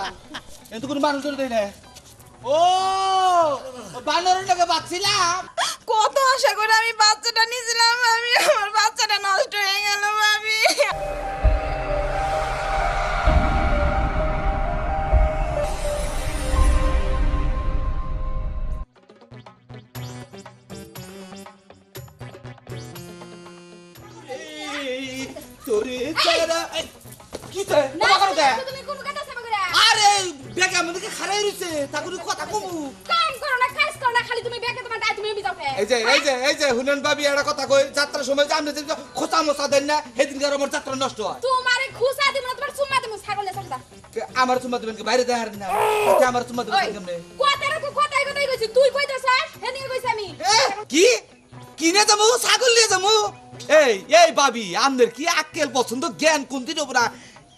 গা কিন্তু কোনো মানুষ ধরে দেয় না? ও বানরের টাকা পাচ্ছিলাম কত আশা করে আমি বাচ্চাটা নিয়েছিলাম আমি আমার বাচ্চাটা নষ্ট হয়ে গেল ভাবি। তোরে এই, কি তে? না তুমি কোন কথা আরে বেগে আমাদেরকে খারাই রইছে তা কোনো কথা কমু। কাম করো না কাজ করো না খালি তুমি ব্যাগে তোমার দায় তুমি বিজাও কে এই যে এই যে এই যে হুনেন বাবি একটা কথা কই যাত্রার সময় যে আমরা যে খোঁচা মোচা দেন না সেদিনকে আর আমার যাত্রা নষ্ট হয়। তোমারে খুসা দিব না তোমার সুমা দিব ছাগলে ছাগদা আমার চুমা দেবেন কি বাইরে দেখার না। আমার চুমা দেবেন কেমনে? কথার কো কথাই কথাই কইছি তুই কইতাছ হেদিকে কইছি আমি। কি? কিনে যাব? ছাগল নিয়ে যাব? এই এই বাবি আমাদের কি আক্কেল পছন্দ? জ্ঞান কোন দিন না?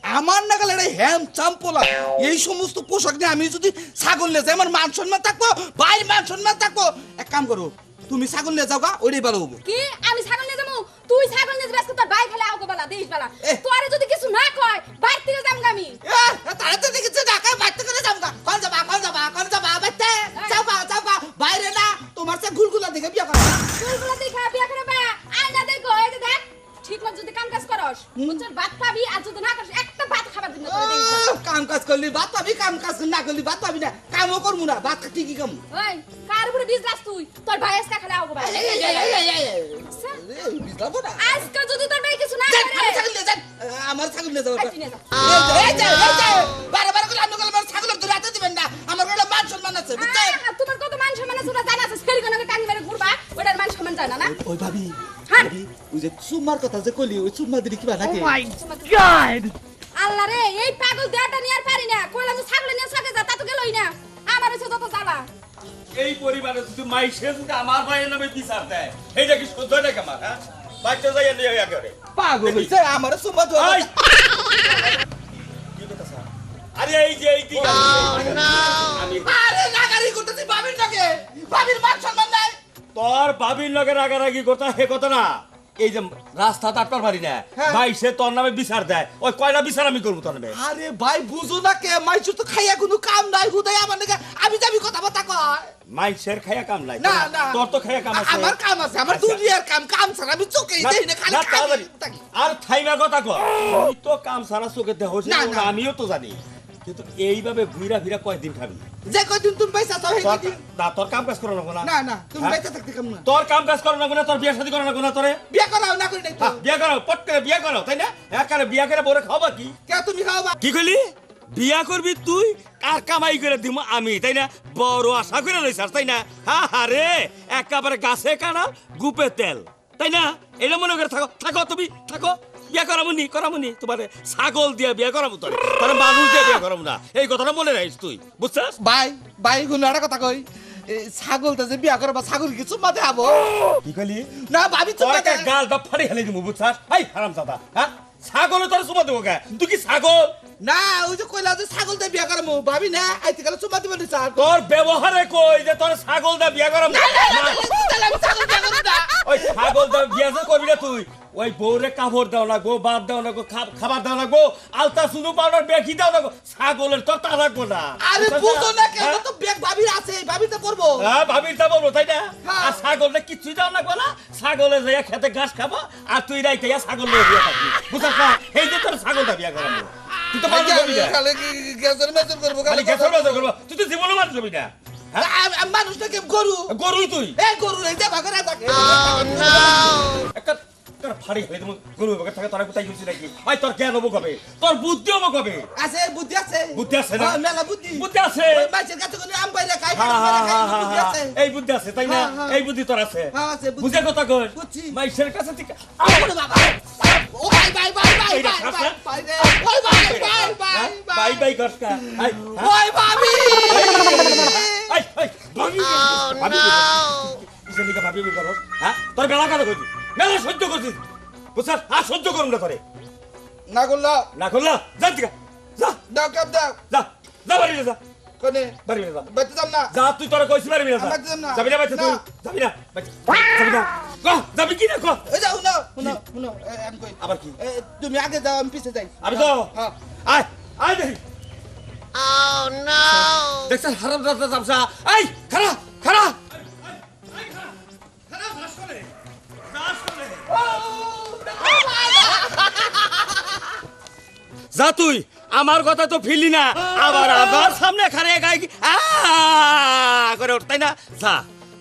আমার নাগালে এটা হ্যাম চাম্পলা এই সমস্ত পোশাক নিয়ে আমি যদি ছাগল নিয়ে যাই আমার মান সম্মান থাকব বাইরের মান সম্মান থাকব। এক কাম করো তুমি ছাগল নিয়ে যাও গা ওইটাই ভালো হব। কি? আমি ছাগল নিয়ে যাব? তুই ছাগল নিয়ে যাবি তোর ভাই খেলে আউকে বালা দেইস বালা। তোরে যদি কিছু না কয় বাইরে থেকে যাম গা আমি। এ, তাড়াতাড়ি দেখেছে ঢাকায় বাইরে করে যাব গা কল যাবা কল যাবা কল যাবা বাইতে যাও গা যাও গা বাইরে না তোমার সে গুলগুলা দেখে বিয়ে করা। ফুলগুলো দেখা বিয়া করে বা আয়না দেখো এই যে দেখ ঠিক মতো যদি কাম কাজ করস বুঝছস ভাত খাবি আর যদি না করিস একটা ভাত খাবার দিন কাম কাজ করলি ভাত পাবি কাম কাজ না করলি ভাত পাবি না কামও করব না ভাত ঠিকই কাম ওই কার উপরে বিজলাস তুই তোর ভাই আজকে খেলে বুঝলাম না আজকে যদি তোর ভাই কিছু না করে আমার ছাগল নিয়ে যান। আহ, আমার ছাগল নিয়ে যাব এই তুই নিয়ে যা। এই যে, এই যে, এই যে, বারে বারে করে বললেন, আমার ছাগল ধরে হাতে দিবেন না আমার কোনো মান সম্মান আছে বুঝছেন তোমার কত মান সম্মান আছে ওটা জানা আছে ফেরি কোনো টাঙ্গি মেরে ঘুরবা ওটার মান সম্মান জানা না ওই হ্যাঁ। ভাবি, ওই যে চুম্মার কথা যে কলি ওই চুম্মা দিলি কিবা নাকি আল্লাহ রে এই পাগল দেহটা নিয়ে আর পারি না। কইলাম যে ছাগলে নিয়ে সকে যা তা তো গেলই না। আমার হচ্ছে যত জ্বালা এই পরিবারে যদি মাইসে যদি আমার ভাইয়ের নামে বিচার দেয়? এইটা কি সহ্য হয় নাকি আমার হ্যাঁ? বাচ্চা যাই নিয়ে একেবারে পাগল হইছে আমার চুম্মা তো? আরে এই যে এই দিকে। আমি আরে নাগারি করতেছি ভাবির নাকি ভাবির মান সম্মান নাই। তোর বাবির লগে রাগারাগি কথা হে কথা না। এই যে রাস্তা তাটপার পারি না। হ্যাঁ। ভাই সে তোর নামে বিচার দেয়। ওই কয়টা বিচার আমি করব তোর নামে? আরে ভাই বুঝো না কে? মাইছু তো খাইয়া কোনো কাম নাই হুদাই আমার নাকি। আমি যাবি কথা বার্তা কয়? মাইসের খাইয়া কাম নাই। না না। তোর তো খাইয়া কাম আছে। আমার কাম আছে আমার আচ্ছা। দুনিয়ার কাম। কাম ছাড়া আমি চোখেই না, দেই না খালি আর থাইমা কথা তুই তো কাম সারা চোখে দেহ। আমিও তো জানি। কিন্তু এইভাবে ঘুরা ফিরা কয়দিন খাবি? যে কয়দিন তুমি পয়সা চাও কয়দিন? না তোর কাম কাজ করো না। না না তুমি হ্যাঁ? বাইতে থাকতে কাম না। তোর কাম কাজ করো না তোর বিয়ে শাদী করো না তোরে? বিয়া করাও না করি নাই তো। হ্যাঁ, বিয়ে করো পট করে বিয়ে করো তাই না? একারে বিয়ে করে বলে খাওয়া কি? কে তুমি খাও বা কি কইলি? বিয়া করবি তুই কার কামাই করে দিব আমি তাই না? বড় আশা করে রইছাস তাই না? হা হা রে একেবারে গাছে কানা গুপে তেল তাই না? এটা মনে করে থাকো থাকো তুমি থাকো। বিয়া করাবো নি করাবো নি। তোমার ছাগল দিয়ে বিয়া করাবো তোর। তোর মানুষ দিয়ে বিয়া করাবো না। এই কথাটা মনে রাখিস তুই বুঝছাস? ভাই ভাই কোনো একটা কথা কই। ছাগল ছাগলটা যে বিয়া করবা ছাগল কি চুম্মা দেখাবো? কি কইলি? না ভাবি চুম্মা একটা দে গাল দা ফাড়ি হেলে দিমু বুঝছাস? হাই হারাম দাদা হ্যাঁ? ছাগল তোর সুমা দেবো কে? তুই কি ছাগল? না ওই যে কইলা যে ছাগল দিয়ে বিয়া করাবো ভাবি না আইতে গেলে চুম্মা দিব না স্যার তোর ব্যবহারে কই যে তোর ছাগল দা বিয়া করাবো? তাহলে আমি ছাগল বিয়া করব না। ওই ছাগল দা বিয়া যে করবি না তুই ওই বউরে কাপড় দাও না গো বাদ দাও না গো খা- খাবার দাও না গো আলতা সুনু পাউডার বেখি দাও না গো। ছাগলের তো তা রাখব না। আরে বুঝো না কেন তো বেগ ভাবির আছে ভাবি তো করব। হ্যাঁ ভাবির তা বলব তাই না? হ্যাঁ। আর ছাগলটা কিচ্ছুই দাও না গো না। ছাগলে যাইয়া খেতে ঘাস খাব আর তুই রাইতে গিয়া ছাগল নিয়ে বিয়া থাকবি বুঝাস না এই যে তোর ছাগলটা বিয়া করাবো। তুই তো হবি না। খালি গ্যাসের মেসেজ করব খালি গ্যাসের বাজার করব। তুই তো জীবনে মানুষ হবি না। হ্যাঁ? মানুষ গরু? গরুই তুই। এই গরু এই যে ভাগরে থাকে একটা একটা ফাড়ি হয়ে তুমি গরু থাকে তোরা কোথায় নাকি ভাই তোর জ্ঞান হব কবে তোর বুদ্ধি হব কবে আছে বুদ্ধি আছে বুদ্ধি আছে না? হ্যাঁ, মেলা বুদ্ধি বুদ্ধি আছে মাছের কাছে কোনো আম পাইলে খাই হ্যাঁ, হ্যাঁ, হ্যাঁ, হ্যাঁ, বুদ্ধি হ্যাঁ। আছে এই বুদ্ধি আছে তাই না হ্যাঁ, হ্যাঁ। এই বুদ্ধি তোর আছে হ্যাঁ। বুঝে কথা বুঝছি। মাইসের কাছে ঠিক ওরে বাবা ও ভাই ভাই ভাই ভাই এইটা ভাই ভাই না? ভাই ভাই ভাই ভাই হ্যাঁ? ভাই বাই বাই করস কা আই, হ্যাঁ? ওই ভাবি আই, আই, ভাবি ভাবি ভাবি ভাবি হ্যাঁ তোর বেলা করছিস মেলা সহ্য করছিস বুঝছাস আর সহ্য করুন না তোরে। না করল? না করলা? যা যা। দাও কাপ দাও। যা যা বাড়ি যা। কোনে? বাড়ি যা। বেঁচে যাম না। যা তুই তোরা কইছি পারবি না যা। যাবি না বাচ্চা তুই। যাবি না। বাচ্চা যাবি না। ক যাবি কি না ক এই যাও না শুনো শুনো আমি কই? আবার কি? এ, তুমি আগে যাও আমি পিছে যাই। আমি তো হ্যাঁ আয় আয় দেখি। দেখছেন? হারাম দাদা তামসা এই খারা খারা যা তুই আমার কথা তো ফিরলি না। আবার আমার সামনে খারে গাই করে ওঠ, তাই না? যা।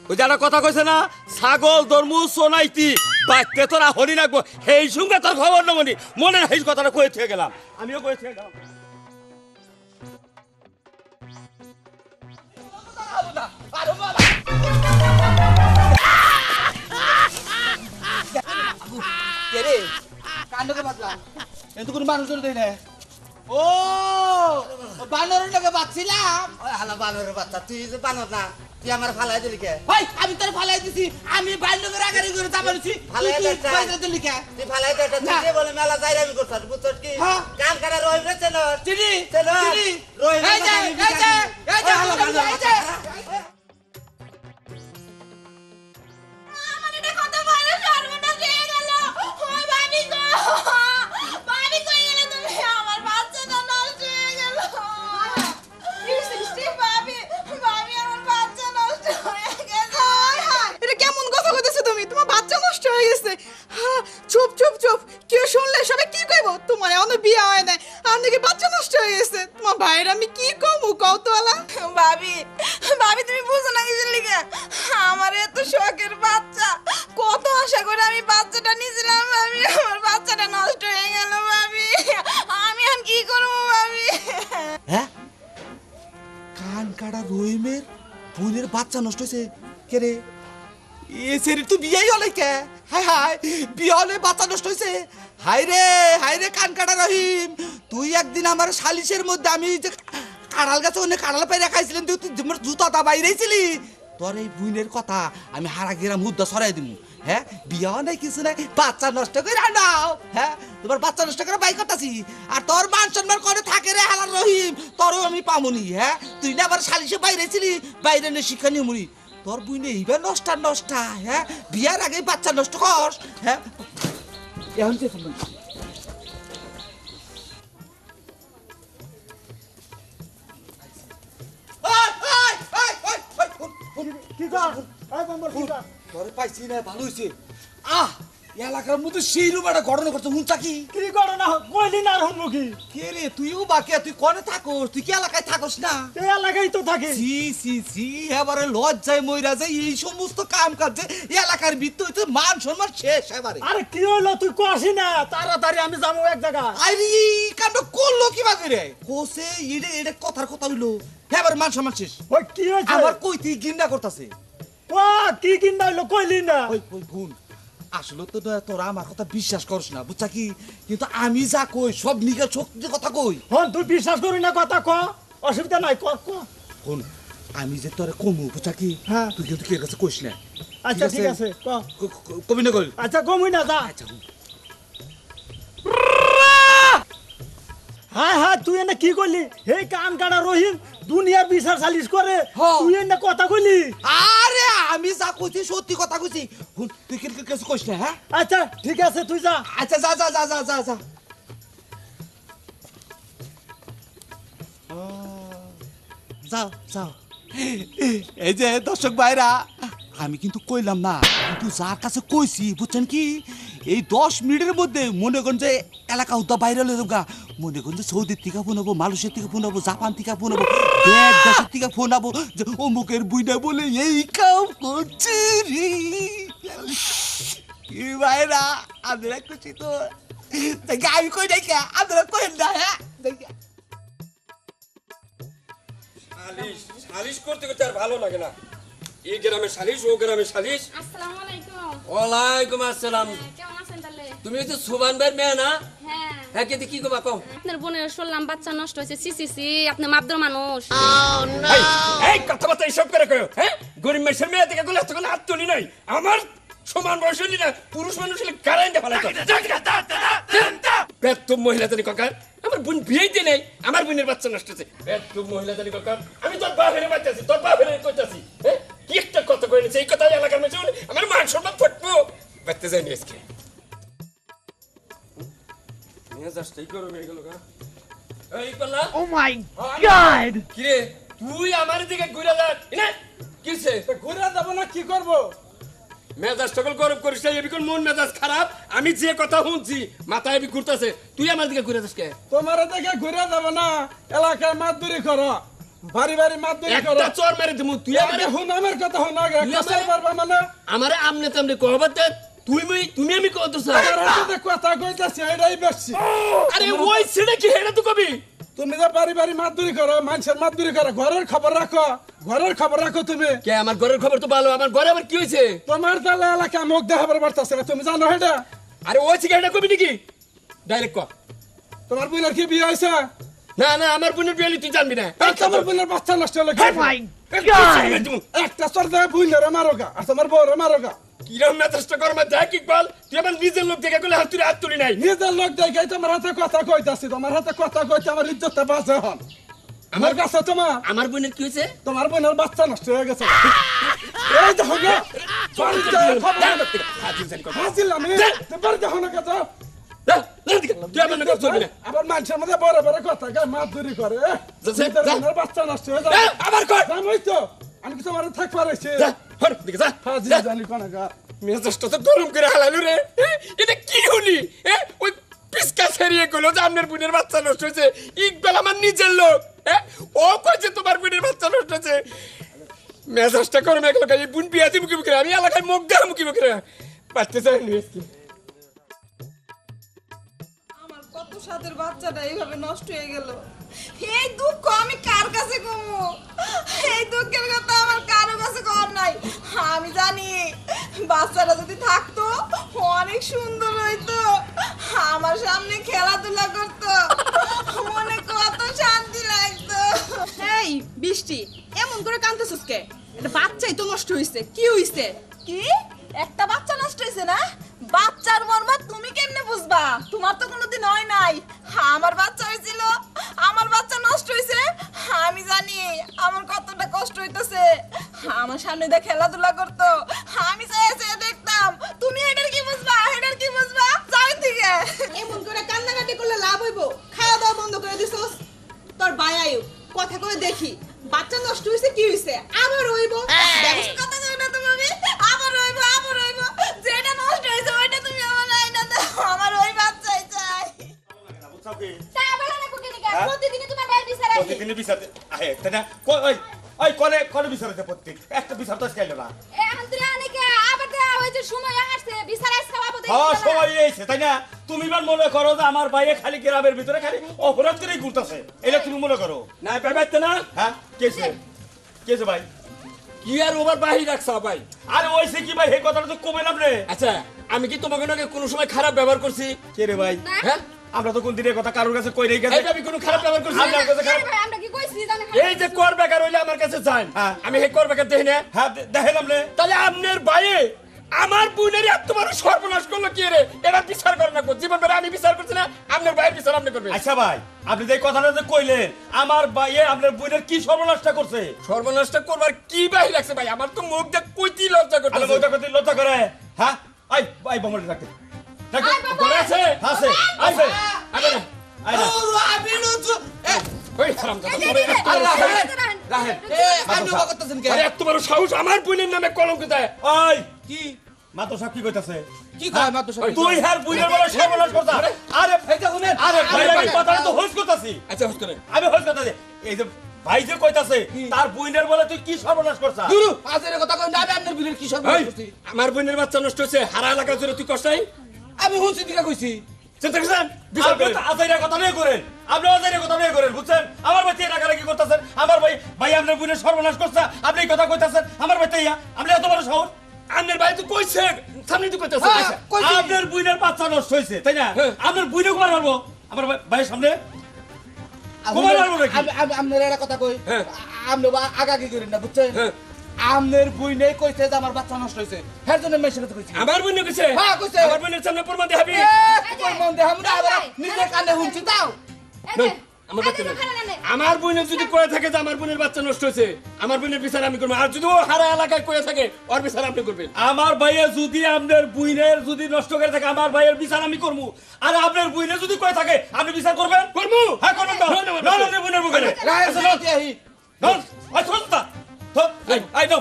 ওই যারা কথা কইছে না ছাগল ধর্ম সোনাইতি বাচ্চা তোরা হরি রাখব সেই সঙ্গে তোর খবর নমনি মনে হয় কথাটা কয়ে থেকে গেলাম। আমিও কয়ে থেকে গেলাম। কাণ্ডকে বাঁচলাম কিন্তু কোনো মানুষজন দেয় না। ও বানরের লোকে বাঁচছিলাম হালা বানরের বাচ্চা তুই যে বানর না তুই আমার ফালাই দিলি কে? ভাই আমি তোর ফালাই দিছি। আমি বাল্যকের আগারি করে চাপাচ্ছি ফালাই দিচ্ছা? দিলি কে? তুই ফালাই দে তুই বলে মেলা যাই আমি করছিস বুঝছিস কি? হ্যাঁ। কান কাটা রহিম রে চেন চিনি। চিনি রহিম এই যে এই যে এই যে হালা বানর চুপ চুপ চুপ। কেউ শুনলে সবাই কি কইব? তোমার এখনও বিয়ে হয় নাই। আর নাকি বাচ্চা নষ্ট হয়ে গেছে। তোমার ভাইয়ের আমি কি কমু কও তো আলা ভাবি ভাবি তুমি বুঝো না কিছু লিখে আমার এত শখের বাচ্চা। কত আশা করে আমি বাচ্চাটা নিয়েছিলাম ভাবি। আমার বাচ্চাটা নষ্ট হয়ে গেল ভাবি। আমি আর কি করব ভাবি? হ্যাঁ? কান কাটা রহিমের বোনের বাচ্চা নষ্ট হয়েছে। কে রে? এ তো হলে কে হলে বাচ্চা নষ্ট হয়েছে রে রে কান কাটা রহিম। তুই একদিন আমার মধ্যে আমি যে তুই জুতাটা বুইনের কথা আমি হারা সরাই হ্যাঁ বিয়ে নাই, কিছু নাই, বাচ্চা নষ্ট করে হ্যাঁ তোমার বাচ্চা নষ্ট করে আর তোর মান থাকে রে রহিম আমি পামুনি। হ্যাঁ তুই না আবার সালিশে বাইরে ছিলি বাইরে নে শিক্ষা নিমুনি। তোর বুই নেই এইবার নষ্টা নষ্টা হ্যাঁ? বিয়ার আগে বাচ্চা নষ্ট কর হ্যাঁ? এখন যে তোরে পাইছি না ভালো হয়েছে আহ! এলাকার মধ্যে সেই রূপ একটা ঘটনা করছে কি? কি করে না কইলি না আর কে? রে তুইও বাকি তুই কনে থাকোস? তুই কি এলাকায় থাকোস না? এই এলাকায় তো থাকে। সি সি সি এবারে লজ্জায় মইরা যায় এই সমস্ত কাম কাজে এলাকার হইতে মান সম্মান শেষ এবারে। আরে কি হইল তুই কসি না? তাড়াতাড়ি আমি যাব এক জায়গা। আরে কাণ্ড করল কি বাকি রে? কোসে এডে এডে কথার কথা হইল। এবার মান সম্মান শেষ। ওই কি হয়েছে? আমার কইতে গিন্না করতাছে। ও কি কিনা হইল কইলি না? ওই ওই গুণ। আসলে তো তোরা আমার কথা বিশ্বাস করিস না বুঝছা কি? কিন্তু আমি যা কই সব নিজের শক্তি কথা কই। হন তুই বিশ্বাস করি না কথা ক? অসুবিধা নাই ক ক? শোন আমি যে তোরে কমু বুঝছা কি? হ্যাঁ। তুই কিন্তু কে কাছে কইস না। আচ্ছা ঠিক আছে? ক- কবি না কই আচ্ছা কমুই না যা। আচ্ছা হ্যাঁ হ্যাঁ তুই এনে কি করলি? এই কান কাটা রহিম দুনিয়ার বিচার সালিশ করে। তুই এনে কথা কইলি? আরে আমি যা কইছি সত্যি কথা কইছি। তুই কে কাছে কইস না হ্যাঁ? আচ্ছা ঠিক আছে তুই যা। আচ্ছা যা যা যা যা যা যা। যাও যাও। এই যে দর্শক ভাইরা আমি কিন্তু কইলাম না কিন্তু যার কাছে কইছি বুঝছেন কি? এই দশ মিনিটের মধ্যে মনে করেন যে এলাকা উদ্যা বাইরে হলে মনে করেন সৌদির থেকে ফোন হব মালয়েশিয়ার থেকে ফোন হব জাপান থেকে ফোন হব দেশ দেশের থেকে ফোন হব যে অমুকের বুইনা বলে এই কাম করছে রে। কি ভাইরা আপনারা খুশি তো। দেখে আমি কই দেখে আপনারা কইন না হ্যাঁ? দেখে। সালিশ সালিশ করতে করতে আর ভালো লাগে না। এই গ্রামে সালিশ ও গ্রামে সালিশ। আসসালামু আলাইকুম। ওয়ালাইকুম আসসালাম। তাহলে? তুমি তো সুবান ভাইয়ের মেয়ে না? হ্যাঁ হ্যাঁ কি কম আপনার বোনের শুনলাম বাচ্চা নষ্ট হয়েছে। সি সি সি আপনি মানুষ। এই, এই কথাবার্তা এইসব করে কয়ো হ্যাঁ? গরিব মেশের মেয়ে থেকে গুলো হাত তুলি নাই। আমার সমান বয়স হলি না পুরুষ মানুষ হলে কারেন্টে ফেলাই বেত্তম মহিলা কাকার আমার বোন বিয়েতে নেই আমার বোনের বাচ্চা নষ্ট হচ্ছে বেত্তম মহিলা কাকার আমি তোর বাপের বাচ্চাছি তোর বাপের কইতাছি হ্যাঁ? কি একটা কথা কই নিছে এই কথা এলাকার মেশে আমার মান সম্মান ফুটবো। বাচ্চা যায়নি আজকে। মেজাজটাই গরম হয়ে? গেল গা এই পাল্লা ও মাই গড কিরে তুই আমার দিকে ঘুরে যাস না কিসে ঘুরে যাব না কি করব? মেজাজ সকল গরম করিস না এবিকন মন মেজাজ খারাপ। আমি যে কথা শুনছি মাথায় এবি ঘুরতেছে। তুই আমার দিকে ঘুরে যাস কে? তোমার দেখে ঘুরে যাব না এলাকায় মাতদুরি করো। বাড়ি বাড়ি মাতদুরি করো। একটা চর মেরে দিমু তুই আমার হুন আমার কথা হুন আগে তুই কাছে আমারে- পারবা মানে। আমারে আমনে তামনে কহবার দে তুই মই তুমি আমি কত আমার সাথে কথা কইতাছি এটাই বেশি আরে ওই ছেড়ে কি হেডা তুই কবি তুমি যে বাড়ি বাড়ি মাতদুরি করো মানুষের মাতদুরি করো ঘরের খবর রাখো ঘরের খবর রাখো তুমি কে আমার ঘরের খবর তো ভালো আমার ঘরে আবার কি হয়েছে তোমার তাহলে এলাকা মুখ দেখাবার পারতাছে না তুমি জানো এটা আরে ওই হেডা কবি নাকি ডাইরেক্ট কর তোমার বোনের কি বিয়ে হয়েছে না না আমার বোনের বিয়ে তুই জানবি না তোমার বোনের বাচ্চা নষ্ট হলো কি? একটা চর দেয় বুঝলে মারো গা আর তোমার বউরে মারো গা কিরম মেজাজটা কর দেখ ইকবাল তুই আমার নিজের লোক দেখে গেলে তুই হাত তুলি নাই। নিজের লোক দেখাই তোমার হাতে কথা কইতাছি তোমার হাতে কথা কইতে আমার ইজ্জতটা বাঁচে হন। আমার কাছে তোমার আমার বোনের কি হয়েছে? তোমার বোনের বাচ্চা নষ্ট হয়ে গেছে। এই দেখো গো হাসিল আমি তোমার দেখো না কথা আবার মানুষের মধ্যে বড় বড় কথা গায়ে মাছ ধরি করে বাচ্চা নষ্ট হয়ে যায় আবার কর তো আমি কি তোমার থাকবার হর দিকে যা। হাজি জানি কোন গা? মেজাজটা তো গরম করে হালালু রে। এটা কি হলি? ওই পিসকা সেরিয়ে গেলো যে আপনার বোনের বাচ্চা নষ্ট হয়েছে। ইকবাল আমার নিজের লোক। ও কইছে তোমার বোনের বাচ্চা নষ্ট হয়েছে। মেজাজটা গরম এক লোক এই বোন আমি এলাকায় মুখ দেয় মুখি মুখি পারতে চাই নি আমার কত সাদের বাচ্চাটা এইভাবে নষ্ট হয়ে গেল। এই দুঃখ আমি কার কাছে কমু? এই দুঃখের কথা আমার কারও কাছে কর নাই। আমি জানি বাচ্চাটা যদি থাকতো অনেক সুন্দর হইতো। আমার সামনে খেলাধুলা করতো। মনে কত শান্তি লাগতো। এই বৃষ্টি এমন করে কান্দতেছিস কে? এটা বাচ্চাই তো নষ্ট হইছে কি হইছে? কি? একটা বাচ্চা নষ্ট হয়েছে না? বাচ্চার মর্ম তুমি কেমনে বুঝবা? তোমার তো কোনোদিন হয় নাই। আমার বাচ্চা হয়েছিল। আমার বাচ্চা নষ্ট হয়েছে। আমি জানি আমার কতটা কষ্ট হইতেছে। আমার সামনে দিয়ে খেলাধুলা করতো। আমি চেয়ে দেখতাম। তুমি এটার কি বুঝবা? এটার কি বুঝবা? চাই থেকে এমন করে কান্নাকাটি করলে লাভ হইব? খাওয়া দাওয়া বন্ধ করে দিছস? তোর বায়ায়ু কথা করে দেখি। বাচ্চা নষ্ট হইছে কি হইছে? আবার হইব? ব্যবস্থা কথা কই না তুমি? বিচার প্রতিদিনই বিচারতে আহে তাই না? কই- ওই ওই কলে কলে বিচারতে প্রত্যেক। একটা বিচার তো এলো না। এ আন্তরে অনেকে আবার দেয়া হয়েছে সময় আসছে বিচার আসছে বাবু হ্যাঁ সময় এইছে তাই না? তুমি এবার মনে করো যে আমার ভাইয়ে খালি গ্রামের ভিতরে খালি অপরাধ করেই ঘুরতেছে। এটা তুমি মনে করো? না পেপাইতে না। হ্যাঁ কেছে কেছে ভাই? কি আর ওভার বাহির রাখছা ভাই? আরে ওইসে কি ভাই? এই কথাটা তো কমে নাম রে আচ্ছা আমি কি তোমাকে নাকি কোনো সময় খারাপ ব্যবহার করছি? কে রে ভাই? হ্যাঁ? আমরা তো কোন দিনের কথা কারোর কাছে কই রেখে এইটা আমি কোনো খারাপ ব্যবহার করছি আপনার কাছে খারাপ ভাই আমরা কি কইছি জানেন এই যে কর বেকার হইলে আমার কাছে যান হ্যাঁ। আমি হে কর বেকার দেখি না। হ্যাঁ দে- দেখেন আপনি। তাহলে আপনার ভাইয়ে আমার বোনের এত বড় সর্বনাশ করল কি রে? এরা বিচার করে না জীবন বেড়ে আমি বিচার করছি না আপনার ভাইয়ের বিচার আপনি করবেন। আচ্ছা ভাই আপনি যে কথাটা যে কইলেন আমার ভাইয়ে আপনার বোনের কি সর্বনাশটা করছে? সর্বনাশটা করবার কি বাহির লাগছে ভাই? আমার তো মুখ দেখ কইতি লজ্জা করতেছে। বউটা কত লজ্জা করে। হ্যাঁ? আই আই বমল রাখতে। ঘরে আছে আছে আছে আরে আমি ওই আমার বোনের নামে কলঙ্ক দেয় কি মাতো সাহেব কি কইতাছে কি কয় মাত্র সব তুই হ্যার বুইনের বলে সর্বনাশ করতা আরে এইটা শুনেন আরে ভাই আরে তো হোস করতাছি আচ্ছা হস করে আমি হোস করতাছি এই যে ভাই যে কইতাছে তার বুইনের বলে তুই কি সর্বনাশ করছা গুরু আজের কথা কই না আমি আপনার বিলের কি সব করছি আমার বোনের বাচ্চা নষ্ট হচ্ছে হারা এলাকা জুড়ে তুই কষ্ট নাই আমি হুঁসি দিকে কইছি। আমার ভাই টাকা কি করতেছেন? আমার ভাই ভাই আপনার বোনের সর্বনাশ করছে। আপনি এই কথা কইতাছেন। আমার ভাই তাইয়া আপনি এত বড় শহর? আপনার ভাই তো কইছে। সামনে তো কইতেছে। কইছি। আপনার বুইনের বাচ্চা নষ্ট হয়েছে তাই না। আপনার বুইনে কুমার মারবো। আমার ভাইয়ের সামনে? ঘুমাই লাগবো নাকি? আমি আমি আপনার একটা কথা কই। হ্যাঁ। আগাগি করেন না বুঝছেন? হ্যাঁ। আমনের বুই নেই কইছে যে আমার বাচ্চা নষ্ট হয়েছে হের জন্য মেশিনে তো কইছি। আমার বোন কইছে? হ্যাঁ, কইছে। আমার বোনের সামনে প্রমাণ দেখাবি? মন দেহ আমরা আবার নিজের কানে শুনছি তাও এই আমার বাচ্চা। আমার বোনের যদি কয়ে থাকে যে আমার বোনের বাচ্চা নষ্ট হয়েছে আমার বোনের বিচার আমি করব। আর যদি ও হারা এলাকায় কয়ে থাকে ওর বিচার আপনি করবেন। আমার ভাইয়ের যদি আপনার বুইনের যদি নষ্ট করে থাকে আমার ভাইয়ের বিচার আমি করব। আর আপনার বুইনের যদি কয়ে থাকে আপনি বিচার করবেন? করব। হ্যাঁ করবেন। না না বুইনের বুকে আই নো?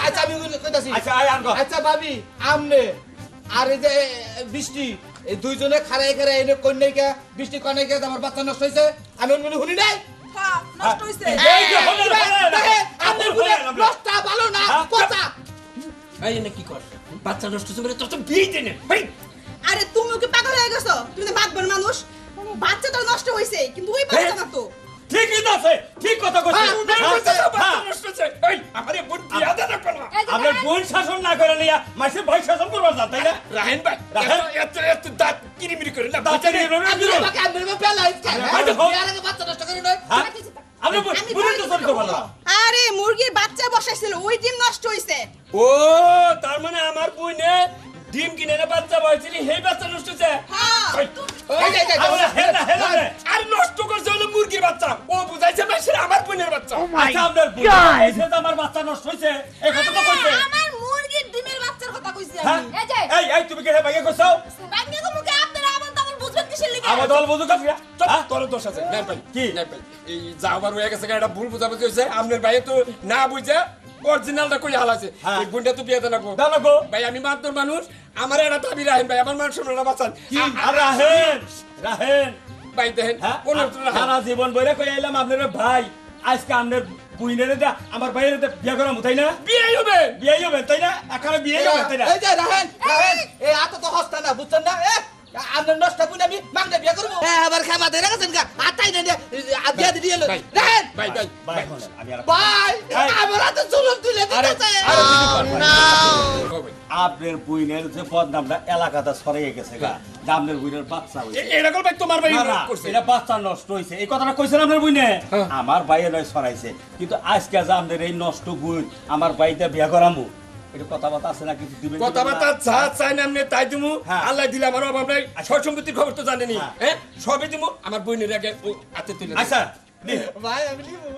আচ্ছা দেন তাড়াতাড়ি। আর এই যে বৃষ্টি এই দুইজনে খারাই খারাই এনে কন্যাইকা বৃষ্টি কন্যাইকা আমার বাচ্চা নষ্ট হয়েছে আমি শুনি নাই? নষ্ট হইছে। এই যে হলেন আপনার গুলে নষ্ট ভালো না হ্যাঁ? কথা। আই এনে কি কর? বাচ্চা নষ্ট হয়েছে মানে তোর তো বিয়ে দেনে ভাই আরে তুমি ওকে পাগল হয়ে গেছো? তুমি তো বাদবার মানুষ। বাচ্চাটা নষ্ট হয়েছে কিন্তু ওই বাচ্চা না তো। ঠিকই তো আছে ঠিক কথা কইছেন আমার বাচ্চা হ্যাঁ। এই আমারে বোন বিয়া দেনা এই যে আপনার রাহেন। বোন শাসন না করে নিয়া মাসের ভাই শাসন করবার যান তাই না? রাহেন ভাই? এত এত দাঁত কিরিমিরি করে না দাঁতে নিয়ে রবে আপনি দিল। আমাকে আনবেন না পেলা ইচ্ছা আচ্ছা, হোক। বিয়ার আগে বাচ্চা বসাইছিল ওই ডিম নষ্ট হয়েছে ও তার মানে আমার বোনে ডিম কিনে না বাচ্চা বয়সিলি সেই বাচ্চা নষ্ট হয়েছে হ্যাঁ। আর নষ্ট করছে হলো মুরগির বাচ্চা। ও বুঝাইছে ভাই সেটা আমার বোনের বাচ্চা। আচ্ছা আপনার বোন এসে তো আমার বাচ্চা নষ্ট হয়েছে এই কথা তো কইছে। আমার মুরগির ডিমের বাচ্চার কথা কইছি হ্যাঁ। আমি এই যে। এই এই তুমি কে ভাইয়া কইছো আমার দল কাফিয়া হ্যাঁ? তোর দোষ আছে। নাই ভাই কি? নাই ভাই এই যা হয়ে গেছে এটা ভুল বুঝাবুঝি হয়েছে। আপনার ভাই তো না বুঝে অরিজিনালটা কই হালাছে হ্যাঁ। এই তো বিয়ে দেনা গো দাও গো ভাই আমি মাত্র মানুষ। আমার এটা দাবি রাহেন ভাই আমার সম্মান বাঁচান। কি? রাহেন রাহেন ভাই দেখেন কোন সারা জীবন বইরা কই আইলাম আপনার ভাই। আজকে আপনার বুইনের দা আমার ভাইয়ের দা বিয়া করাম তাই না? বিয়ে হবে। বিয়ে হবে তাই না? এখানে বিয়ে হবে তাই না? এই যে রাহেন রাহেন এই আতো তো হস্তা না বুঝছেন না? আপনার নষ্ট বুনে আমি মাংনা বিয়া করব হ্যাঁ আবার খাবা দেরা গেছেন গা আতাই না দে বিয়া দিয়ে এলো ভাই ভাই আমি আর ভাই আমরা তো জুলুম তুলে দিতেছে ও ভাই, আপনার বুইনের যে বদনামটা এলাকাতে ছড়িয়ে গেছে গা আপনার বুইনের বাচ্চা হইছে এরকম ভাই তোমার ভাই করছে এটা বাচ্চা নষ্ট হয়েছে এই কথাটা কইছেন আপনার বুইনে হ্যাঁ। আমার ভাইয়ে নয় ছড়াইছে কিন্তু আজকে যে আপনার এই নষ্ট বুইন আমার বাইতে বিয়া করামু এটা কথাবার্তা আছে না কিছু দিবেন? কথাবার্তা যা চাই না আপনি তাই দিমু। হ্যাঁ। আল্লাহ দিলে আমার অভাব নাই। সয় সম্পত্তির খবর তো জানেনি হ্যাঁ। হ্যাঁ? দিমু। আমার বইনের আগে ও হাতে তুলে আচ্ছা ভাই আমি নিবো।